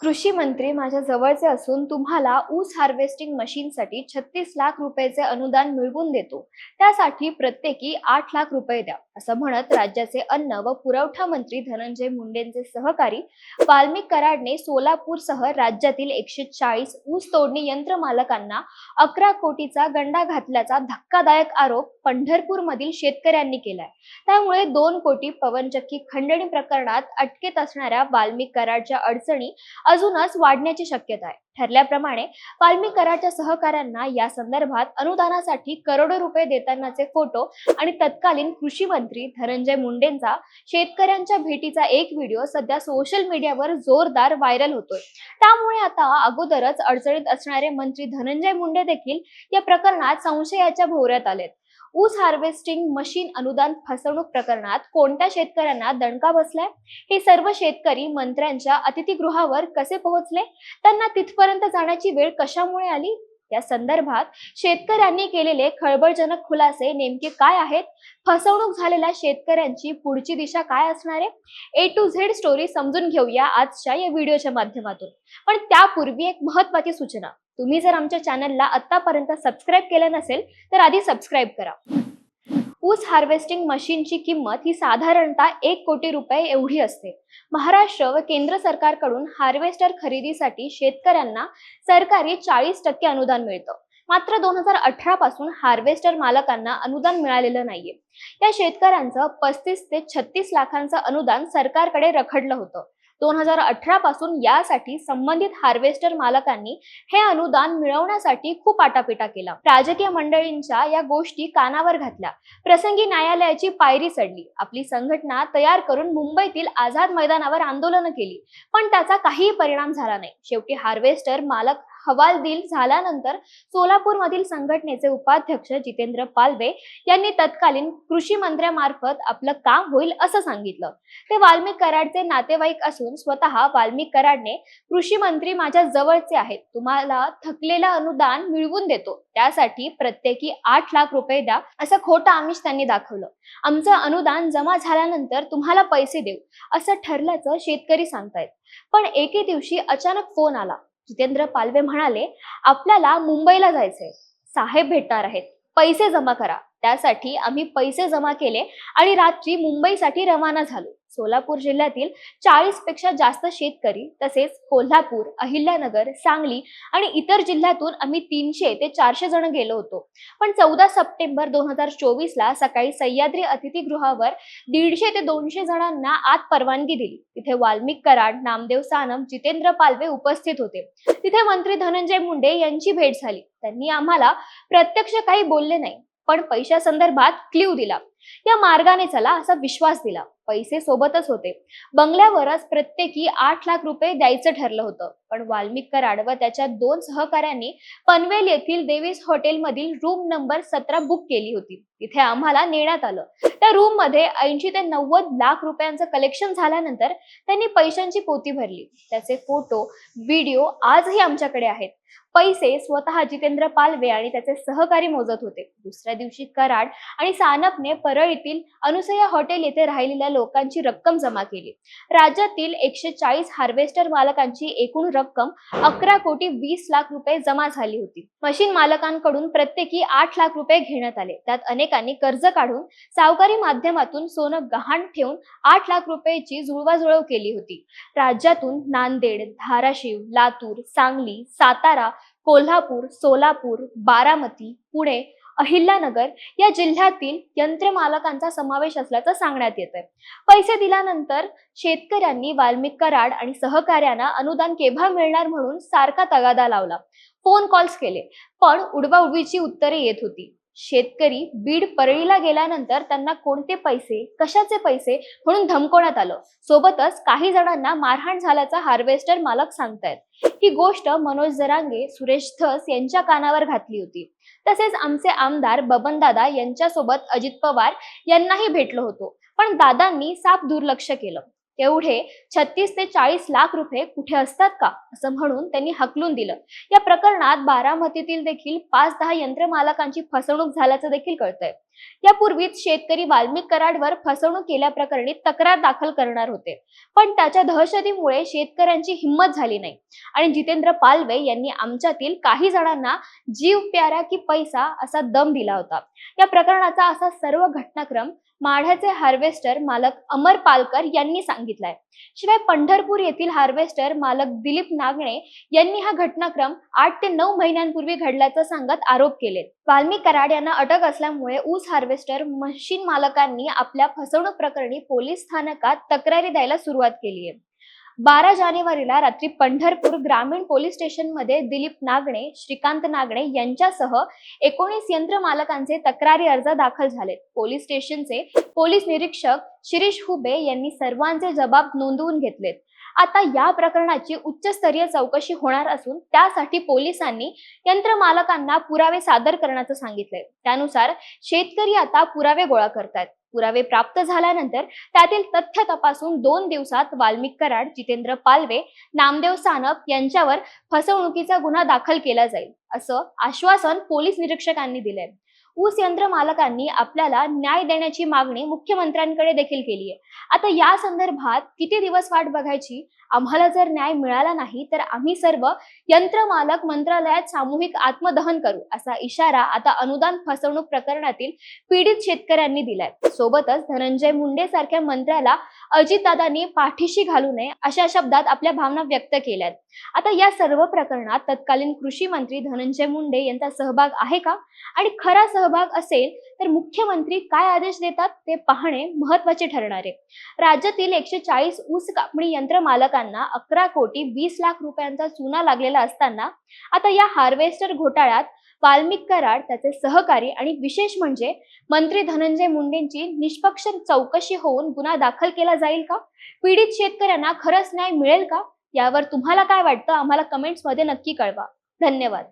कृषी मंत्री माझ्या जवळचे असून तुम्हाला ऊस हार्वेस्टिंग मशीनसाठी छत्तीस लाख रुपयाचे अनुदान मिळवून देतो. त्यासाठी प्रत्येकी आठ लाख रुपये द्या असं म्हणत राज्याचे अन्न व पुरवठा मंत्री धनंजय मुंडेंचे सहकारी वाल्मिक कराडने सोलापूरसह राज्यातील एकशे चाळीस ऊस तोडणी यंत्र मालकांना अकरा कोटीचा गंडा घातल्याचा धक्कादायक आरोप पंढरपूरमधील शेतकऱ्यांनी केलाय. त्यामुळे दोन कोटी पवनचक्की खंडणी प्रकरणात अटकेत असणाऱ्या वाल्मिक कराडच्या अडचणी अजूनच वाढण्याची शक्यता आहे. ठरल्याप्रमाणे वाल्मिक कराडच्या सहकाऱ्यांना या संदर्भात अनुदानासाठी करोडो रुपये देतानाचे फोटो आणि तत्कालीन कृषी मंत्री धनंजय मुंडेंचा शेतकऱ्यांच्या भेटीचा एक व्हिडिओ सध्या सोशल मीडियावर जोरदार व्हायरल होतोय. त्यामुळे आता अगोदरच अडचणीत असणारे मंत्री धनंजय मुंडे देखील या प्रकरणात संशयाच्या भोवऱ्यात आलेत. ऊस हार्वेस्टिंग मशीन अनुदान फसवणूक प्रकरणात कोणत्या शेतकऱ्यांना दणका बसलाय? हे सर्व शेतकरी मंत्र्यांच्या अतिथीगृहावर कसे पोहोचले? त्यांना तिथपर्यंत जाण्याची वेळ कशामुळे आली? या संदर्भात शेतकऱ्यांनी केलेले खळबळजनक खुलासे नेमके काय आहेत? फसवणूक झालेल्या शेतकऱ्यांची पुढची दिशा काय असणार आहे? ए टू झेड स्टोरी समजून घेऊया आजच्या या व्हिडिओच्या माध्यमातून. पण त्यापूर्वी एक महत्वाची सूचना. तुम्ही जर आमच्या चॅनलला आतापर्यंत सबस्क्राईब केलं नसेल तर आधी सबस्क्राईब करा. ऊस हार्वेस्टिंग मशीनची किंमत ही साधारणतः एक कोटी रुपये एवढी असते. महाराष्ट्र व केंद्र सरकारकडून हार्वेस्टर खरेदीसाठी शेतकऱ्यांना सरकारी चाळीस टक्के अनुदान मिळतं. मात्र दोन हजार अठरा पासून हार्वेस्टर मालकांना अनुदान मिळालेलं नाहीये. या शेतकऱ्यांचं पस्तीस ते छत्तीस लाखांचं अनुदान सरकारकडे रखडलं होतं. दोन हजार अठरा पासून यासाठी संबंधित हार्वेस्टर मालकांनी हे अनुदान मिळवण्यासाठी खूप आटापिटा केला. राजकीय मंडळींच्या या गोष्टी कानावर घातल्या. प्रसंगी न्यायालयाची पायरी चढली. आपली संघटना तयार करून मुंबईतील आझाद मैदानावर आंदोलन केली. पण त्याचा काहीही परिणाम झाला नाही. शेवटी हार्वेस्टर मालक हवालदिल झाल्यानंतर सोलापूरमधील संघटनेचे उपाध्यक्ष जितेंद्र पालवे यांनी तत्कालीन कृषी मंत्र्यामार्फत आपलं काम होईल असं सांगितलं. ते वाल्मिक कराडचे नातेवाईक असून स्वतः वाल्मिक कराडने कृषी मंत्री माझ्या जवळचे आहेत. तुम्हाला थकलेलं अनुदान मिळवून देतो. त्यासाठी प्रत्येकी आठ लाख रुपये द्या असं खोटं आमिष त्यांनी दाखवलं. आमचं अनुदान जमा झाल्यानंतर तुम्हाला पैसे देऊ असं ठरल्याचं शेतकरी सांगतायत. पण एके दिवशी अचानक फोन आला. जितेंद्र पालवे म्हणाले आपल्याला मुंबईला जायचंय. साहेब भेटणार आहेत. पैसे जमा करा. त्यासाठी आम्ही पैसे जमा केले आणि रात्री मुंबईसाठी रवाना झालो. सोलापूर जिल्ह्यातील चाळीसपेक्षा जास्त शेतकरी तसेच कोल्हापूर अहिल्यानगर सांगली आणि इतर जिल्ह्यातून आम्ही तीनशे ते चारशे जण गेलो होतो. पण चौदा सप्टेंबर दोन हजार चोवीस ला सकाळी सह्याद्री अतिथीगृहावर दीडशे ते दोनशे जणांना आत परवानगी दिली. तिथे वाल्मिक कराड नामदेव सानम जितेंद्र पालवे उपस्थित होते. तिथे मंत्री धनंजय मुंडे यांची भेट झाली. त्यांनी आम्हाला प्रत्यक्ष काही बोलले नाही पण पैशासंदर्भात क्ल्यू दिला. या मार्गाने चला असा विश्वास दिला. पैसे सोबतच होते. बंगल्यावरच प्रत्येकी आठ लाख रुपये द्यायचं ठरलं होतं. पण वाल्मिक कराड व त्याच्या दोन सहकाऱ्यांनी पनवेल येथील देवीस हॉटेलमधील रूम नंबर सतरा बुक केली होती. तिथे आम्हाला नेण्यात आलं. त्या रूममध्ये ऐंशी ते नव्वद लाख रुपयांचं कलेक्शन झाल्यानंतर त्यांनी पैशांची पोती भरली. त्याचे फोटो व्हिडिओ आजही आमच्याकडे आहेत. पैसे स्वतः जितेंद्र पालवे आणि त्याचे सहकारी मोजत होते. दुसऱ्या दिवशी कराड आणि सानपने परळीतील अनुसया हॉटेल येथे राहिलेल्या लोकांची रक्कम जमा केली. राज्यातील एकशे चाळीस हार्वेस्टर मालकांची एकूण रक्कम अकरा कोटी वीस लाख रुपये जमा झाली होती. मशीन मालकांकडून प्रत्येकी आठ लाख रुपये घेण्यात आले. त्यात अनेकांनी कर्ज काढून सावकारी माध्यमातून सोनं गहाण ठेवून आठ लाख रुपयाची जुळवाजुळव केली होती. राज्यातून नांदेड धाराशिव लातूर सांगली सातारा कोल्हापूर सोलापूर बारामती पुणे अहिल्यानगर या जिल्ह्यातील यंत्रमालकांचा समावेश असल्याचं सांगण्यात येत आहे पैसे दिल्यानंतर शेतकऱ्यांनी वाल्मिक कराड आणि सहकाऱ्यांना अनुदान केव्हा मिळणार म्हणून सारखा तगादा लावला. फोन कॉल्स केले पण उडवाउडवीची उत्तरे येत होती. शेतकरी बीड परळीला गेल्यानंतर त्यांना कोणते पैसे कशाचे पैसे म्हणून धमकवण्यात आलं. सोबतच काही जणांना मारहाण झाल्याचा हार्वेस्टर मालक सांगतायत. ही गोष्ट मनोज जरांगे सुरेश धस यांच्या कानावर घातली होती. तसेच आमचे आमदार बबनदादा यांच्यासोबत अजित पवार यांनाही भेटलो होतो. पण दादांनी साफ दुर्लक्ष केलं. तेवढे छत्तीस ते चाळीस लाख रुपये कुठे असतात का? असं म्हणून त्यांनी हकलून दिलं. या प्रकरणात बारामतीतील देखील पाच दहा यंत्रमालकांची फसवणूक झाल्याचं देखील कळतंय. यापूर्वीच शेतकरी वाल्मिक कराडवर फसवणूक केल्याप्रकरणी तक्रार दाखल करणार होते. पण त्याच्या दहशतीमुळे शेतकऱ्यांची हिंमत झाली नाही. आणि जितेंद्र पालवे यांनी आमच्यातील काही जणांना जीव प्यारा की पैसा असा दम दिला होता. या प्रकरणाचा असा सर्व घटनाक्रम माढ्याचे हार्वेस्टर मालक अमर पालकर यांनी सांगितलाय. शिवाय पंढरपूर येथील हार्वेस्टर मालक दिलीप नागणे यांनी हा घटनाक्रम आठ ते नऊ महिन्यांपूर्वी घडल्याचं सांगत आरोप केले. वाल्मी कराड यांना अटक असल्यामुळे ऊस हार्वेस्टर मशीन मालकांनी आपल्या फसवणूक प्रकरणी पोलीस स्थानकात तक्रारी द्यायला सुरुवात केली आहे बारा जानेवारीला रात्री पंढरपूर ग्रामीण पोलीस स्टेशनमध्ये दिलीप नागणे श्रीकांत नागणे यांच्यासह एकोणीस यंत्र मालकांचे तक्रारी अर्ज दाखल झालेत पोलीस स्टेशनचे पोलीस निरीक्षक शिरीष हुबे यांनी सर्वांचे जबाब नोंदवून घेतलेत. आता या प्रकरणाची उच्चस्तरीय चौकशी होणार असून त्यासाठी पोलिसांनी यंत्र मालकांना पुरावे सादर करण्याचं सांगितलंय. त्यानुसार शेतकरी आता पुरावे गोळा करतायत. पुरावे प्राप्त झाल्यानंतर त्यातील तथ्य तपासून दोन दिवसात वाल्मिक कराड जितेंद्र पालवे नामदेव सानप यांच्यावर फसवणुकीचा गुन्हा दाखल केला जाईल असं आश्वासन पोलीस निरीक्षकांनी दिलंय. ऊस यंत्र मालकांनी आपल्याला न्याय देण्याची मागणी मुख्यमंत्र्यांकडे देखील केली आहे आता या संदर्भात किती दिवस वाट बघायची? आम्हाला जर न्याय मिळाला नाही तर आम्ही सर्व यंत्रमालक मंत्रालयात सामूहिक आत्मदहन करू असा इशारा आता अनुदान फसवणूक प्रकरणातील पीडित शेतकऱ्यांनी दिलाय. सोबतच धनंजय मुंडे सारख्या मंत्र्याला अजितदादांनी पाठीशी घालू नये अशा शब्दात आपल्या भावना व्यक्त केल्यात. आता या सर्व प्रकरणात तत्कालीन कृषी मंत्री धनंजय मुंडे यांचा सहभाग आहे का? आणि खरा सहभाग असेल तर मुख्यमंत्री काय आदेश देतात ते पाहणे महत्त्वाचे ठरणार आहे. राज्यातील एकशे चाळीस ऊस कापणी यंत्र मालकांना अकरा कोटी वीस लाख रुपयांचा चुना लागलेला असताना आता या हार्वेस्टर घोटाळ्यात वाल्मिक कराड त्याचे सहकारी आणि विशेष म्हणजे मंत्री धनंजय मुंडेंची निष्पक्ष चौकशी होऊन गुन्हा दाखल केला जाईल का? पीडित शेतकऱ्यांना खरंच न्याय मिळेल का? यावर तुम्हाला काय वाटतं? आम्हाला कमेंट्समध्ये नक्की कळवा. धन्यवाद.